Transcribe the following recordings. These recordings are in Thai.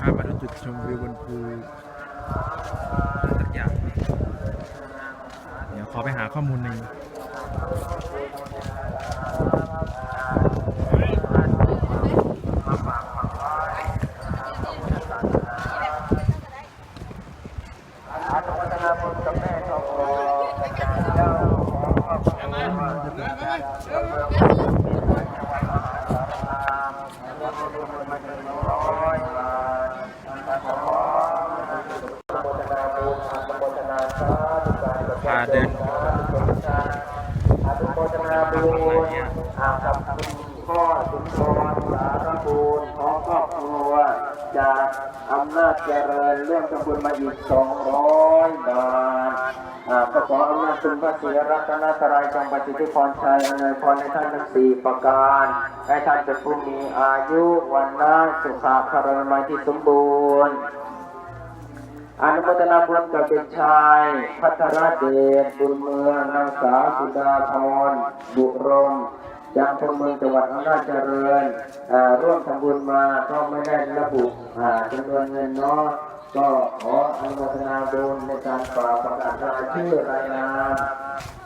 พามาดูจุดชมวิวบนภูสักอย่างเดี๋ยวขอไปหาข้อมูลหนึ่ง พาเดินอนุโมทนาบุญอากับคุณพ่อสุนทรสารบูรณ์ของครอบครัว จากอำนาจเจริญเรื่องทำบุญมาอีกสองร้อยบาทอาก็ขออำนาจคุณพระศรีรัตนตรัยจงประสิทิพรชัยอำนวยพรในท่านทั้งสี่ประการให้ท่านเป็นผู้มีอายุวันนะสุขภาพรมัยที่สมบูรณ์ อนุโมทนาบุญกับเด็กชาย พัทรเดชบุญเมืองนางสาวสุดาพรบุรมจากอำเภอเมืองจังหวัดอำนาจเจริญร่วมทำบุญมาก็ไม่ได้ระบุจำนวนเงินเนาะก็ขออนุโมทนาบุญในการฝากประกาศรายชื่อรายนาม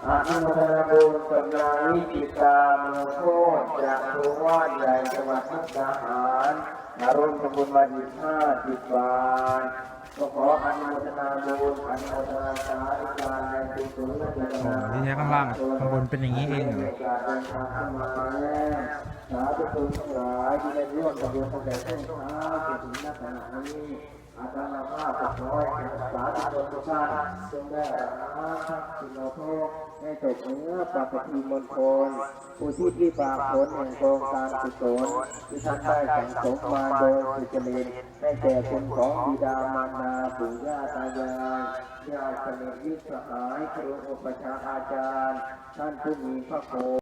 อนุโมทนาบุญกับนางวิจิตาเมืองโคตรจากโรงวาดใหญ่จังหวัดมุกดาหารมาร่วมทำบุญมาอีกห้าสิบบาท ก็ขออนุโมทนาบุญอนุโมทนาสาธุการในกุศลและเจริญอ๋อที่แท้ข้างล่างข้างบนเป็นอย่างนี้เองเหรอการเดินทางเข้ามาแล้วสาธุชนทั้งหลายที่ได้ร่วมกับบุญตั้งแต่ช่วงเช้าจนถึงณ ขณะนี้อาตมาภาพก็ขอให้สาธุชนทุกท่านจงได้รับทักษิณโลโทษให้ตกเนื้อปากทีมณฑลผู้ที่ที่ฝากผลแห่งโครงการกุศลที่ท่านได้สังสมมาโดยสุจริตให้แก่คุณของบิดามารดาปู่ย่าตายายญาติสนิทมิตรสหายครูอุปชาอาจารย์ ท่านผู้มีพระโค